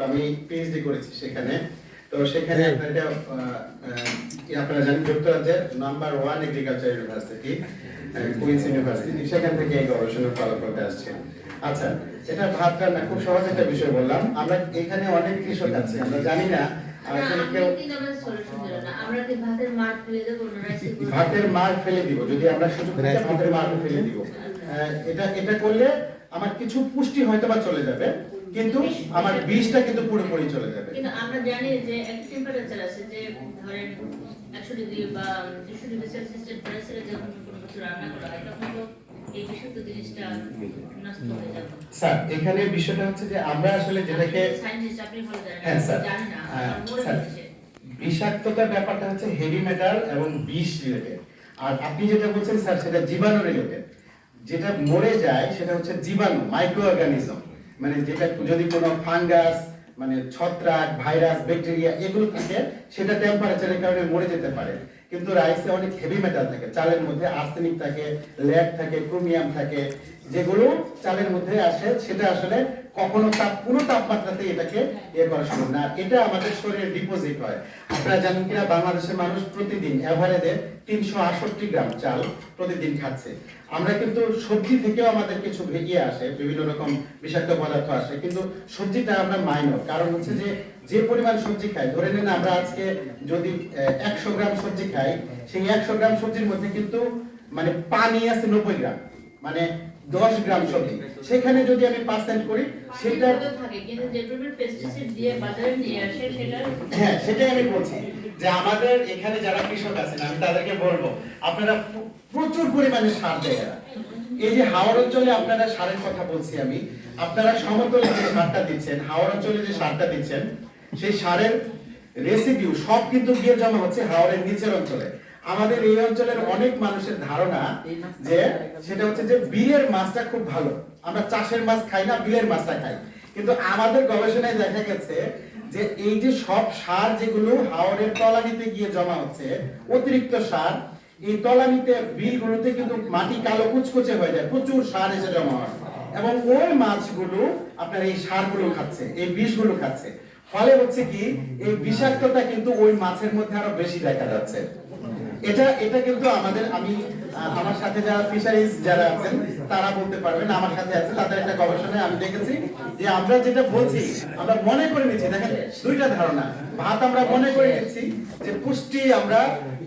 তো আমি পিএইচডি করেছি সেখানে। তো সেখানে হ্যাঁ। এটা আপনারা জানেন যুক্তরাজ্যের number one agriculture university Queen's university সেখান থেকে এই গবেষণার ফলাফলটা আসছে। আচ্ছা এটা ভাত রান্না খুব সহজ একটা বিষয় বললাম। আমরা এখানে অনেক কৃষক আছে আমরা জানি না না, না। ভাতের মার ফেলে দেবো না ফেলে যদি সুযোগ ভাতের মার ফেলে দিব। এটা এটা করলে আমার কিছু পুষ্টি হয়তো বা চলে যাবে। কিন্তু আমার বীজটা কিন্তু পুরোপুরি চলে যাবে। কিন্তু আমরা জানি যে একটা টেম্পারেচার আছে যে ধরেন একশো ডিগ্রি বা দুশো ডিগ্রি সেলসিয়াস টেম্পারেচারে যখন কোনো কিছু রান্না করা হয় তখন তো এই বিষাক্ত জিনিসটা নষ্ট হয়ে যাবে। স্যার এখানে বিষয়টা হচ্ছে যে আমরা আসলে যেটাকে সায়েন্টিস্ট আপনি ভালো জানেন হ্যাঁ, স্যার। জানি না হ্যাঁ, স্যার। ব্যাপারটা হচ্ছে হেভি মেটাল এবং বিষ রিলেটেড আর আপনি যেটা বলছেন স্যার সেটা জীবাণু রিলেটেড যেটা মরে যায় সেটা হচ্ছে জীবাণু মাইক্রো অর্গানিজম মানে যেটা যদি কোনো ফাঙ্গাস মানে ছত্রাক, ভাইরাস, ব্যাকটেরিয়া এগুলো থাকে, সেটা টেম্পারেচারের কারণে মরে যেতে পারে। কিন্তু রাইসে অনেক হেভি মেটাল থাকে। চালের মধ্যে আর্সেনিক থাকে ল্যাড থাকে ক্রোমিয়াম থাকে। যেগুলো চালের মধ্যে আসে, সেটা আসলে কখনো তাপ, কোনো তাপমাত্রাতে এটাকে ইয়ে করা সম্ভব না। এটা আমাদের শরীরে ডিপোজিট হয়। আপনারা জানেন কিনা, বাংলাদেশের মানুষ প্রতিদিন এভারেজে তিনশো আটষট্টি গ্রাম চাল প্রতিদিন খাচ্ছে। আমরা কিন্তু সবজি থেকেও আমাদের কিছু ইয়ে আসে, বিভিন্ন রকম বিষাক্ত পদার্থ আসে, কিন্তু সবজিটা আমরা মাইনর কারণ হচ্ছে যে যে পরিমাণ সবজি খাই, ধরে নিন আমরা আজকে যদি একশো গ্রাম সবজি খাই, সেই একশো গ্রাম সবজির মধ্যে কিন্তু মানে পানি আছে নব্বই গ্রাম। মানে দশ গ্রাম সবজি সেখানে যদি আমি পার্সেন্ট করি সেটা হ্যাঁ সেটাই আমি বলছি যে আমাদের এখানে যারা কৃষক আছেন আমি তাদেরকে বলব আপনারা প্রচুর পরিমাণে সার দেয়। এই যে হাওড় অঞ্চলে আপনারা সারের কথা বলছি আমি আপনারা সমতলে যে সারটা দিচ্ছেন হাওড় অঞ্চলে যে সারটা দিচ্ছেন সেই সারের রেসিপিউ সব কিন্তু গিয়ে জমা হচ্ছে হাওড়ের নিচের অঞ্চলে আমাদের এই অঞ্চলের অনেক মানুষের ধারণা যে সেটা হচ্ছে যে বিলের মাছটা খুব ভালো। আমরা চাষের মাছ খাই না বিলের মাছটা খাই। কিন্তু আমাদের গবেষণায় দেখা গেছে যে এই যে সব সার যেগুলো হাওরের তলানিতে গিয়ে জমা হচ্ছে অতিরিক্ত সার এই তলানিতে বিলগুলোতে কিন্তু মাটি কালো কুচকুচে হয়ে যায় প্রচুর সার এসে জমা হয়। এবং ওই মাছগুলো আপনার এই সারগুলো খাচ্ছে এই বিষগুলো খাচ্ছে। ফলে হচ্ছে কি এই বিষাক্ততা কিন্তু ওই মাছের মধ্যে আরও বেশি দেখা যাচ্ছে। এটা এটা কিন্তু আমাদের, আমি আমার সাথে যারা ফিশারিজ যারা আছেন, তারা বলতে পারবেন, আমার সাথে আছে, তাদের একটা গবেষণায় আমি দেখেছি যে আমরা যেটা বলছি, আমরা মনে করে নিচ্ছি, দেখেন, দুইটা ধারণা। ভাত আমরা মনে করে নিচ্ছি যে পুষ্টি আমরা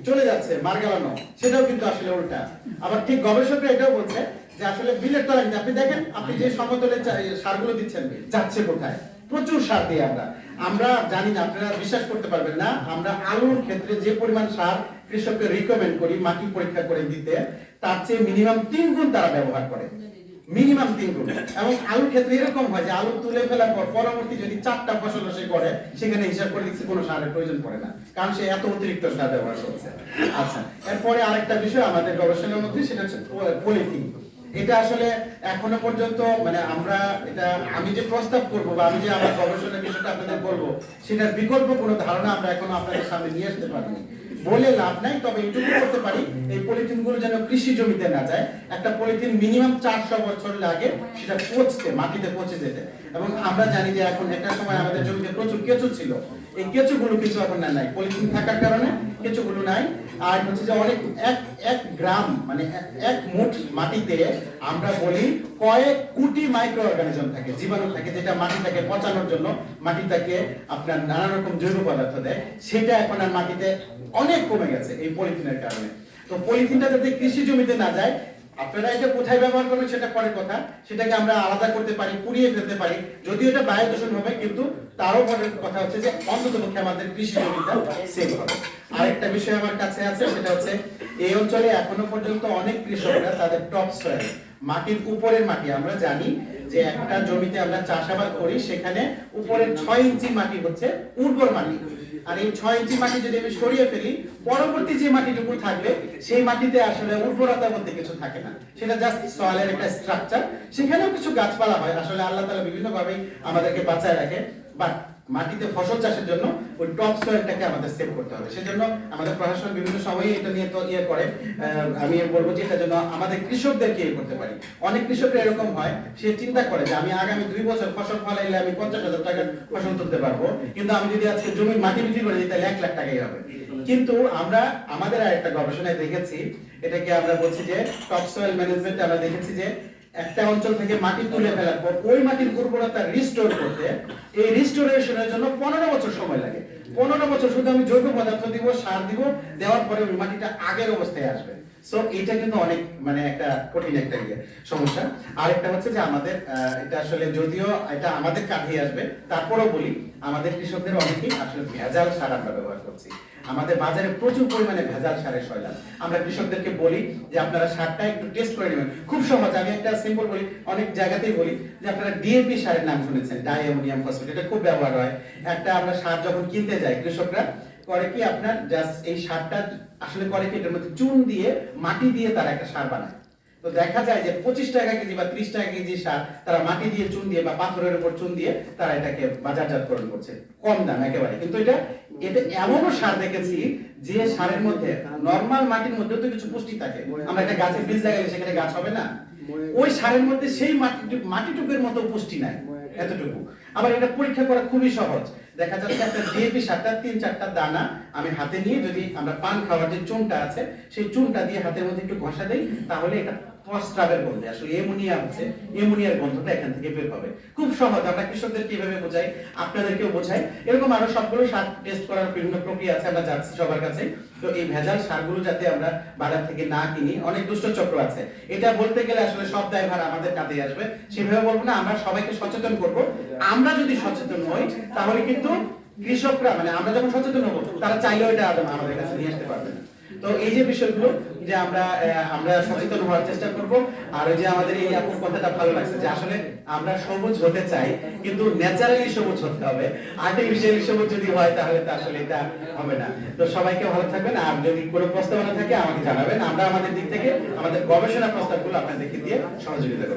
চলে যাচ্ছে, মার গেলানো, সেটাও কিন্তু আসলে উল্টা। আবার ঠিক গবেষকরা এটাও বলছে যে আসলে বিলের তলা আপনি দেখেন, আপনি যে সমতলে সারগুলো দিচ্ছেন, যাচ্ছে কোথায়? প্রচুর সার দিই আমরা। আমরা জানি না, আপনারা বিশ্বাস করতে পারবেন না, আমরা আলুর ক্ষেত্রে যে পরিমাণ সার কৃষককে রিকমেন্ড করি, মাটি পরীক্ষা করে দিতে, তার চেয়ে মিনিমাম তিন গুণ তারা ব্যবহার করে। মিনিমাম তিন গুণ। এবং আলুর ক্ষেত্রে এরকম হয় যে, আলু তুলে ফেলার পর পরবর্তী যদি চারটা ফসল সে করে, সেখানে হিসাব করে দেখছি কোনো সারের প্রয়োজন পড়ে না, কারণ সে এত অতিরিক্ত সার ব্যবহার করছে। আচ্ছা এরপরে আরেকটা বিষয় আমাদের গবেষণার মধ্যে, সেটা হচ্ছে পলিথিন এটা আসলে এখনও পর্যন্ত মানে আমরা এটা, আমি যে প্রস্তাব করব বা আমি যে আমার গবেষণার বিষয়টা আপনাদের বলব, সেটার বিকল্প কোনো ধারণা আমরা এখনও আপনাদের সামনে নিয়ে আসতে পারিনি। বলে লাভ নাই, তবে এটুকু করতে পারি, এই পলিথিনগুলো যেন কৃষি জমিতে না যায়। একটা পলিথিন মিনিমাম চারশো বছর লাগে, সেটা পচতে, মাটিতে পচে যেতে। এবং আমরা জানি যে এখন একটা সময় আমাদের জমিতে প্রচুর কেঁচু ছিল। এই কেঁচুগুলো কিছু এখন না নাই। পলিথিন থাকার কারণে কেঁচুগুলো নাই। আর হচ্ছে যে অনেক এক এক গ্রাম মানে এক- মুঠ মাটিতে আমরা বলি কয়েক কোটি মাইক্রো অর্গানিজম থাকে, জীবাণু থাকে, যেটা মাটিটাকে পচানোর জন্য মাটিটাকে আপনার নানা রকম জৈব পদার্থ দেয়। সেটা এখন আর মাটিতে অনেক কমে গেছে এই পলিথিনের কারণে। তো পলিথিনটা যাতে কৃষি জমিতে না যায় আপনারা এটা কোথায় ব্যবহার করবেন সেটা পরের কথা। সেটাকে আমরা আলাদা করতে পারি, পুড়িয়ে ফেলতে পারি। যদিও এটা বায়ু দূষণ হবে, কিন্তু তারও পরের কথা হচ্ছে যে অন্তত পক্ষে আমাদের কৃষি জমিটা সেভ হবে। আরেকটা বিষয় আমার কাছে আছে, সেটা হচ্ছে এই অঞ্চলে এখনও পর্যন্ত অনেক কৃষকরা তাদের টপ সয়েল, মাটির উপরের মাটি, আমরা জানি যে একটা জমিতে আমরা চাষাবাদ করি, সেখানে উপরের ছয় ইঞ্চি মাটি হচ্ছে উর্বর মাটি। আর এই ছয় ইঞ্চি মাটি যদি আমি সরিয়ে ফেলি, পরবর্তী যে মাটিটুকু থাকবে, সেই মাটিতে আসলে উর্বরতা বলতে কিছু থাকে না। সেটা জাস্ট সয়েলের একটা স্ট্রাকচার সেখানেও কিছু গাছপালা হয়। আসলে আল্লাহ তালা বিভিন্নভাবেই আমাদেরকে বাঁচায় রাখে। বাট মাটিতে ফসল চাষের জন্য ওই টপ সয়েলটাকে আমাদের সেভ করতে হবে। সেজন্য আমাদের প্রশাসন বিভিন্ন সময়ে এটা নিয়ে তো ইয়ে করে। আমি বলব যে এটা জন্য আমাদের কৃষকদেরকে ইয়ে করতে পারি। অনেক কৃষকরা এরকম হয়, সে চিন্তা করে যে আমি আগামী দুই বছর ফসল ফলাইলে আমি পঞ্চাশ হাজার টাকার ফসল তুলতে পারব। কিন্তু আমি যদি আজকে জমির মাটি বিক্রি করে দিই, তাহলে এক লাখ টাকাই হবে। কিন্তু আমরা, আমাদের আর একটা গবেষণায় দেখেছি, এটাকে আমরা বলছি যে টপ সয়েল ম্যানেজমেন্ট আমরা দেখেছি যে একটা অঞ্চল থেকে মাটি তুলে ফেলার পর ওই মাটির উর্বরতা রিস্টোর করতে এই রিস্টোরেশনের জন্য পনেরো বছর সময় লাগে। পনেরো বছর শুধু আমি জৈব পদার্থ দিব, সার দিব, দেওয়ার পরে ওই মাটিটা আগের অবস্থায় আসবে। সো এটা কিন্তু অনেক মানে একটা কঠিন একটা ইয়ে সমস্যা। আরেকটা হচ্ছে যে আমাদের এটা আসলে যদিও এটা আমাদের কাঁধেই আসবে, তারপরেও বলি, আমাদের কৃষকদের অনেকেই আসলে ভেজাল সার আমরা ব্যবহার করছি। আমাদের বাজারে প্রচুর পরিমাণে ভেজাল সারের সয়লাভ আমরা কৃষকদেরকে বলি যে আপনারা সারটা একটু টেস্ট করে নেবেন। খুব সহজ, আমি একটা সিম্পল বলি, অনেক জায়গাতেই বলি যে আপনারা ডিএপি সারের নাম শুনেছেন ডাইঅ্যামোনিয়াম ফসফেট এটা খুব ব্যবহার হয়। একটা আমরা সার যখন কিনতে যাই, কৃষকরা, করে কি আপনার জাস্ট এই সারটা আসলে করে কি? এটার মধ্যে চুন দিয়ে মাটি দিয়ে তারা একটা সার বানায়। তো দেখা যায় যে পঁচিশ টাকা কেজি বা ত্রিশ টাকা কেজি সার তারা মাটি দিয়ে চুন দিয়ে বা পাথরের উপর চুন দিয়ে তারা এটাকে বাজারজাতকরণ করছে। কম দাম একেবারে। কিন্তু এটা এটা এমনও সার দেখেছি যে সারের মধ্যে নর্মাল মাটির মধ্যে তো কিছু পুষ্টি থাকে। আমরা একটা গাছের বীজ লাগাইলে সেখানে গাছ হবে না। ওই সারের মধ্যে সেই মাটি মাটিটুকুর মতো পুষ্টি নাই এতটুকু। আবার এটা পরীক্ষা করা খুবই সহজ। দেখা যাচ্ছে একটা ডিএপি সারটা তিন চারটা দানা আমি হাতে নিয়ে যদি আমরা পান খাওয়ার যে চুনটা আছে, সেই চুনটা দিয়ে হাতের মধ্যে একটু ঘষা দেই, তাহলে এটা গন্ধে আসলে এমোনিয়া হচ্ছে এমোনিয়ার গন্ধটা এখান থেকে বের হবে খুব সহজ, আমরা কৃষকদের কীভাবে বোঝাই? আপনাদেরকেও বোঝাই। এরকম আরও সবগুলো সার টেস্ট করার বিভিন্ন প্রক্রিয়া আছে, আমরা যাচ্ছি সবার কাছে। তো এই ভেজাল সারগুলো যাতে আমরা বাজার থেকে না কিনি, অনেক দুষ্ট চক্র আছে। এটা বলতে গেলে আসলে সব দায়ভার আমাদের কাঁধে আসবে। সেভাবে বলব না, আমরা সবাইকে সচেতন করব। আমরা যদি তাহলে কিন্তু কৃষকরা মানে আমরা যখন সচেতন হব, তারা চাইলেও এটা আমাদের কাছে নিয়ে আসতে পারবে না। তো এই যে বিষয়গুলো, যে আমরা আমরা সচেতন হওয়ার চেষ্টা করব, আর ওই যে আমাদের এই আপুর কথাটা ভালো লাগছে যে আসলে আমরা সবুজ হতে চাই, কিন্তু ন্যাচারালি সবুজ হতে হবে। আর্টিফিশিয়ালি সবুজ যদি হয়, তাহলে তো আসলে এটা হবে না। তো সবাইকে ভালো থাকবেন, আর যদি কোনো প্রস্তাবনা থাকে, আমাকে জানাবেন। আমরা আমাদের দিক থেকে, আমাদের গবেষণা প্রস্তাবগুলো আপনাদেরকে দিয়ে সহযোগিতা করব।